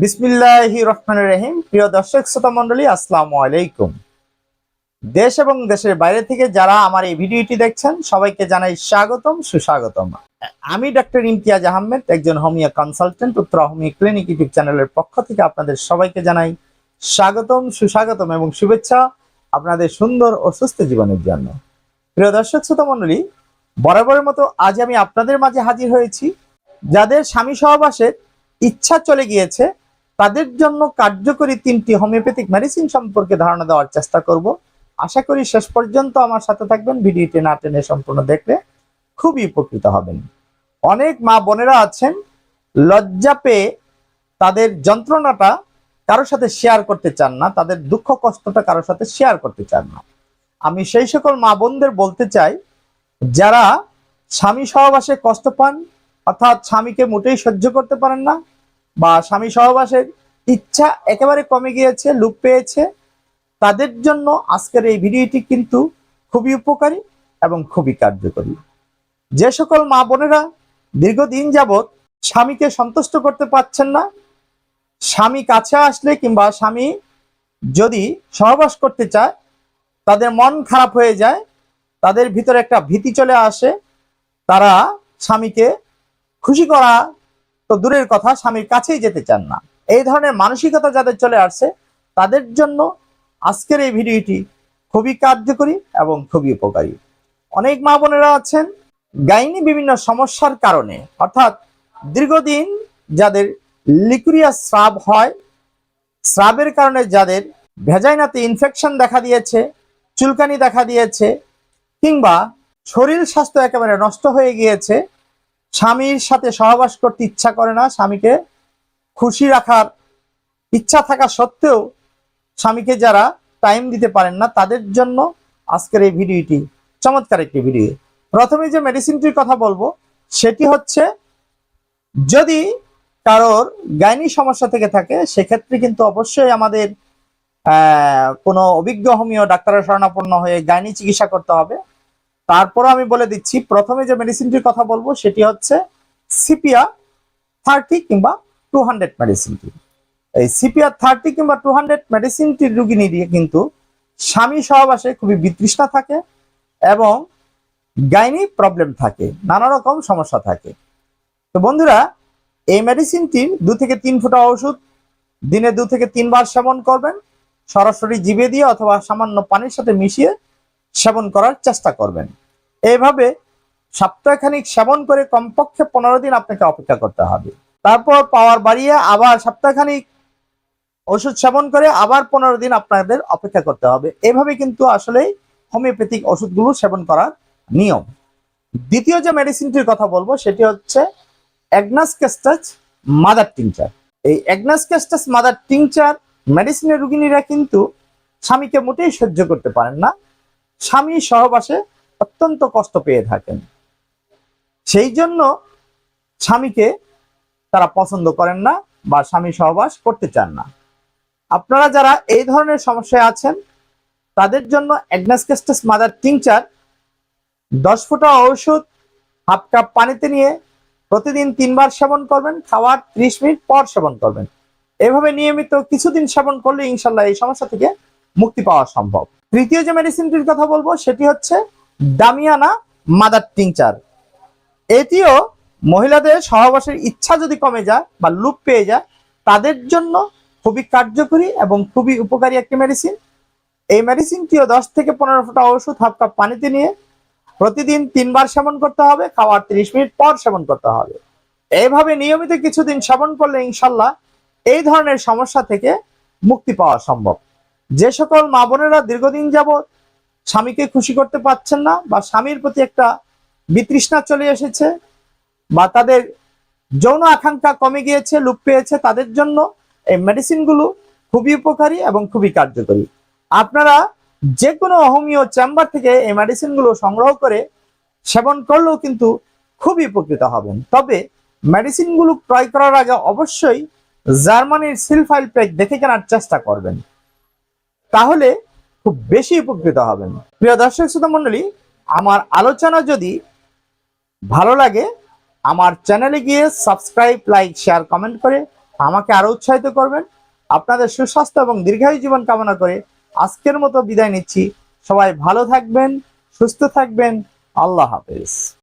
বিসমিল্লাহি রহমান রহিম। প্রিয় দর্শক, শ্রোতা মন্ডলী আসসালামু আলাইকুম। দেশ এবং দেশের বাইরে থেকে যারা আমার এই ভিডিওটি দেখছেন, সবাইকে জানাই স্বাগতম, সুস্বাগতম। আমি ডক্টর ইমতিয়াজ আহমেদ, একজন homeo consultant Uttara homeo clinic YouTube চ্যানেলের পক্ষ থেকে আপনাদের সবাইকে জানাই স্বাগতম, সুস্বাগতম এবং শুভেচ্ছা আপনাদের সুন্দর ও সুস্থ জীবনের জন্য। প্রিয় দর্শক, শ্রোতা মন্ডলী বরাবরের মতো আজ আমি আপনাদের মাঝে হাজির হয়েছি, যাদের স্বামী সহবাসের ইচ্ছা চলে গিয়েছে তাদের জন্য কার্যকরী তিনটি হোমিওপ্যাথিক মেডিসিন সম্পর্কে ধারণা দেওয়ার চেষ্টা করব। আশা করি শেষ পর্যন্ত আমার সাথে থাকবেন, ভিডিওটি না টেনে সম্পূর্ণ দেখলে খুবই উপকৃত হবেন। অনেক মা বোনেরা আছেন, লজ্জা পেয়ে তাদের যন্ত্রণাটা কারোর সাথে শেয়ার করতে চান না, তাদের দুঃখ কষ্টটা কারোর সাথে শেয়ার করতে চান না। আমি সেই সকল মা বোনদের বলতে চাই, যারা স্বামী সহবাসে কষ্ট পান, অর্থাৎ স্বামীকে মোটেই সহ্য করতে পারেন না বা স্বামী সহবাসের ইচ্ছা একেবারে কমে গিয়েছে, লুপ পেয়েছে, তাদের জন্য আজকের এই ভিডিওটি কিন্তু খুবই উপকারী এবং খুবই কার্যকরী। যে সকল মা বোনেরা দীর্ঘদিন যাবৎ স্বামীকে সন্তুষ্ট করতে পারছেন না, স্বামী কাছে আসলে কিংবা স্বামী যদি সহবাস করতে চায়, তাদের মন খারাপ হয়ে যায়, তাদের ভিতরে একটা ভীতি চলে আসে, তারা স্বামীকে খুশি করা তো দূরের কথা, স্বামীর কাছেই যেতে চান না। এই ধরনের মানসিকতা যাদের চলে আসছে, তাদের জন্য আজকের এই ভিডিওটি খুবই কার্যকরী এবং খুবই উপকারী। অনেক মা বোনেরা আছেন, গাইনি বিভিন্ন সমস্যার কারণে। অর্থাৎ দীর্ঘদিন যাদের লিকুরিয়া স্রাব হয়, স্রাবের কারণে যাদের ভেজাইনাতে ইনফেকশন দেখা দিয়েছে, চুলকানি দেখা দিয়েছে, কিংবা শরীর স্বাস্থ্য একেবারে নষ্ট হয়ে গিয়েছে স্বামীর সাথে সহবাস করতে ইচ্ছা করে না, স্বামীকে খুশি রাখার ইচ্ছা থাকা সত্ত্বেও স্বামীকে যারা টাইম দিতে পারেন না, তাদের জন্য আজকের এই ভিডিওটি চমৎকার একটি ভিডিও প্রথমে যে মেডিসিনটির কথা বলব, সেটি হচ্ছে যদি কারোর গাইনি সমস্যা থেকে থাকে, সেক্ষেত্রে কিন্তু অবশ্যই আমাদের কোনো অভিজ্ঞ হোমিও ডাক্তারের শরণাপন্ন হয়ে গাইনি চিকিৎসা করতে হবে। তারপর আমি বলে দিচ্ছি, প্রথমে যে মেডিসিনটির কথা বলব সেটি হচ্ছে সিপিয়া থার্টি কিংবা টু হান্ড্রেড মেডিসিনটি এই সিপিয়া থার্টি কিংবা টু হান্ড্রেড মেডিসিনটির রুগী নিয়ে কিন্তু স্বামী সহবাসে খুবই বিতৃষ্ণা থাকে এবং গাইনি প্রবলেম থাকে নানা রকম সমস্যা থাকে। তো বন্ধুরা, এই মেডিসিনটির দু থেকে তিন ফুটা ওষুধ, দিনে দু থেকে তিনবার সেবন করবেন, সরাসরি জিভে দিয়ে অথবা সামান্য পানির সাথে মিশিয়ে সেবন করার চেষ্টা করবেন। এইভাবে সপ্তাহখানিক সেবন করে কমপক্ষে পনেরো দিন আপনাকে অপেক্ষা করতে হবে। তারপর পাওয়ার বাড়িয়ে আবার সপ্তাহখানিক ওষুধ সেবন করে আবার পনেরো দিন আপনাদের অপেক্ষা করতে হবে। এভাবে কিন্তু আসলে হোমিওপ্যাথিক ওষুধগুলো সেবন করার নিয়ম। দ্বিতীয় যে মেডিসিনটির কথা বলব, সেটি হচ্ছে অ্যাগনাস ক্যাস্টাস মাদার টিংচার এই অ্যাগনাস ক্যাস্টাস মাদার টিংচার মেডিসিনের রুগিনীরা কিন্তু স্বামীকে মোটেই সহ্য করতে পারেন না। স্বামী সহবাসে অত্যন্ত কষ্ট পেয়ে থাকেন। সেই জন্য স্বামীকে তারা পছন্দ করেন না বা স্বামী সহবাস করতে চান না। আপনারা যারা এই ধরনের সমস্যায় আছেন, তাদের জন্য অ্যাগনাসকেস্টাস মাদার টিংচার দশ ফোঁটা ঔষধ, হাফ কাপ পানিতে নিয়ে প্রতিদিন তিনবার সেবন করবেন, খাওয়ার ত্রিশ মিনিট পর সেবন করবেন। এভাবে নিয়মিত কিছুদিন সেবন করলে ইনশাল্লাহ এই সমস্যা থেকে মুক্তি পাওয়া সম্ভব। তৃতীয় যে মেডিসিনটির কথা বলব, সেটি হচ্ছে দামিয়ানা মাদার টিংচার। এটিও মহিলাদের সহবাসের ইচ্ছা যদি কমে যায় বা লুপ পেয়ে যায়, তাদের জন্য খুবই কার্যকরী এবং খুবই উপকারী একটি মেডিসিন এই মেডিসিনটিও দশ থেকে পনেরো ফোঁটা ওষুধ, হাফ কাপ পানিতে নিয়ে প্রতিদিন তিনবার সেবন করতে হবে, খাওয়ার তিরিশ মিনিট পর সেবন করতে হবে। এইভাবে নিয়মিত কিছুদিন সেবন করলে ইনশাল্লাহ এই ধরনের সমস্যা থেকে মুক্তি পাওয়া সম্ভব। যে সকল মা বোনেরা দীর্ঘদিন যাবৎ স্বামীকে খুশি করতে পারছেন না বা স্বামীর প্রতি একটা বিতৃষ্ণা চলে এসেছে বা তাদের যৌন আকাঙ্ক্ষা কমে গিয়েছে, লুপ পেয়েছে, তাদের জন্য এই মেডিসিনগুলো খুবই উপকারী এবং খুবই কার্যকরী। আপনারা যে কোনো হোমিও চেম্বার থেকে এই মেডিসিনগুলো সংগ্রহ করে সেবন করলেও কিন্তু খুবই উপকৃত হবেন। তবে মেডিসিনগুলো ক্রয় করার আগে অবশ্যই জার্মানির সিলফাইল প্যাক দেখে কেনার চেষ্টা করবেন। তাহলে খুব বেশি উপকৃত হবেন। প্রিয় দর্শক শ্রোতা মন্ডলী আমার আলোচনা যদি ভালো লাগে, আমার চ্যানেলে গিয়ে সাবস্ক্রাইব, লাইক, শেয়ার, কমেন্ট করে আমাকে আরও উৎসাহিত করবেন। আপনাদের সুস্বাস্থ্য এবং দীর্ঘায়ু জীবন কামনা করে আজকের মতো বিদায় নিচ্ছি। সবাই ভালো থাকবেন, সুস্থ থাকবেন। আল্লাহ হাফেজ।